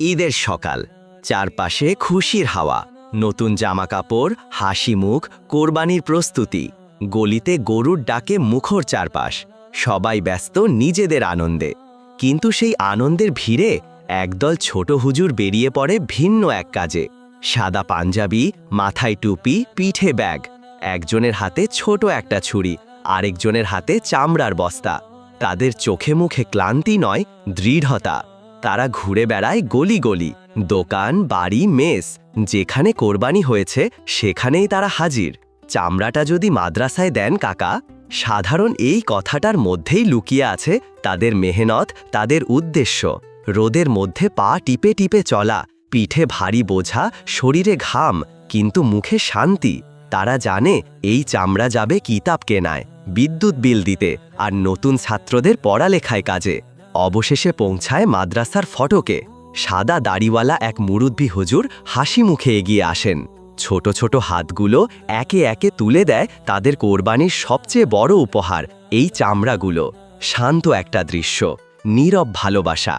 ঈদের সকাল, চারপাশে খুশির হাওয়া, নতুন জামা কাপড় হাসি মুখ, কোরবানির প্রস্তুতি, গলিতে গরুর ডাকে মুখর চারপাশ, সবাই ব্যস্ত নিজেদের আনন্দে। কিন্তু সেই আনন্দের ভিড়ে একদল ছোট হুজুর বেরিয়ে পড়ে ভিন্ন এক কাজে। সাদা পাঞ্জাবি, মাথায় টুপি, পিঠে ব্যাগ, একজনের হাতে ছোট একটা ছুরি, আরেকজনের হাতে চামড়ার বস্তা। তাদের চোখে মুখে ক্লান্তি নয়, দৃঢ়তা। তারা ঘুরে বেড়ায় গলি গলি। দোকান, বাড়ি, মেস। যেখানে কোরবানি হয়েছে, সেখানেই তারা হাজির। চামড়াটা যদি মাদ্রাসায় দেন, কাকা। সাধারণ এই কথাটার মধ্যেই লুকিয়ে আছে তাদের মেহনত, তাদের উদ্দেশ্য। রোদের মধ্যে পা টিপে টিপে চলা, পিঠে ভারী বোঝা, শরীরে ঘাম, কিন্তু মুখে শান্তি। তারা জানে এই চামড়া যাবে কিতাব কেনায়, বিদ্যুৎ বিল দিতে, আর নতুন ছাত্রদের পড়ালেখায় কাজে। অবশেষে পৌঁছায় মাদ্রাসার ফটকে। সাদা দাড়িওয়ালা এক মুরুদ্বি হুজুর হাসি মুখে এগিয়ে আসেন। ছোট ছোট হাতগুলো একে একে তুলে দেয় তাদের কোরবানির সবচেয়ে বড় উপহার, এই চামড়াগুলো। শান্ত একটা দৃশ্য, নীরব ভালোবাসা।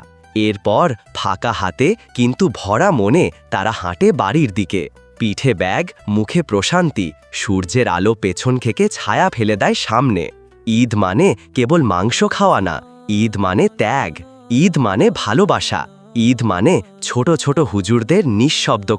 এরপর ফাঁকা হাতে কিন্তু ভরা মনে তারা হাঁটে বাড়ির দিকে। পিঠে ব্যাগ, মুখে প্রশান্তি, সূর্যের আলো পেছন থেকে ছায়া ফেলে দেয় সামনে। ঈদ মানে কেবল মাংস খাওয়া না ঈদ মানে ত্যাগ ঈদ মানে ভালোবাসা ঈদ মানে ছোট ছোট হুজুরদের নিঃশব্দ